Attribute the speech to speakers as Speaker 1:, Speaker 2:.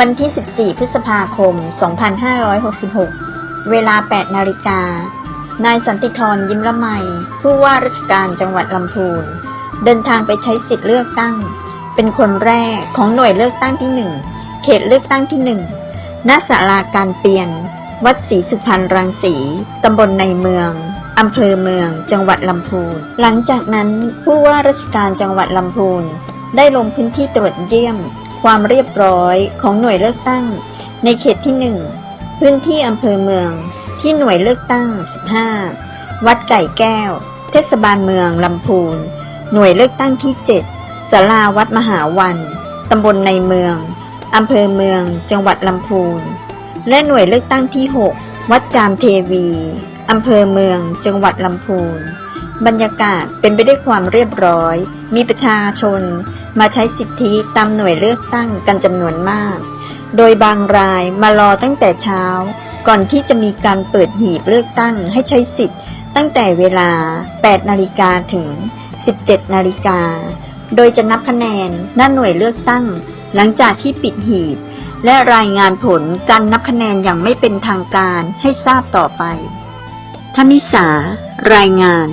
Speaker 1: วันที่ 14 พฤษภาคม 2566 เวลา 8 นาฬิกา นายสันติธรยิ้มละไม ผู้ว่าราชการจังหวัดลำพูน เดินทางไปใช้สิทธิ์เลือกตั้ง เป็นคนแรกของหน่วยเลือกตั้งที่ 1 เขตเลือกตั้งที่ 1 ณ ศาลาการเปลี่ยน วัดศรีสุพรรณรังสี ตำบลในเมืองอำเภอเมือง จังหวัดลำพูน หลังจากนั้นผู้ว่าราชการจังหวัดลำพูน ได้ลงพื้นที่ตรวจเยี่ยม ความเรียบร้อยของหน่วยเลือกตั้ง ในเขตที่ 1 พื้นที่อำเภอเมือง ที่หน่วยเลือกตั้ง 15 วัดไก่แก้ว เทศบาลเมืองลำพูน หน่วยเลือกตั้งที่7ศาลาวัดมหาวันตำบลในเมืองอำเภอเมือง จังหวัดลำพูน และหน่วยเลือกตั้งที่ 6 วัดจามเทวีอำเภอเมือง จังหวัดลำพูน บรรยากาศเป็นไปด้วยความเรียบร้อย มีประชาชน มาใช้สิทธิตามหน่วยเลือกตั้งกันจำนวนมาก โดยบางรายมารอตั้งแต่เช้า ก่อนที่จะมีการเปิดหีบเลือกตั้งให้ใช้สิทธิ์ ตั้งแต่เวลา 8 นาฬิกาถึง 17 นาฬิกา โดยจะนับคะแนนหน้าหน่วยเลือกตั้ง หลังจากที่ปิดหีบ และรายงานผลการนับคะแนนอย่างไม่เป็นทางการให้ทราบต่อไปธมิสารายงาน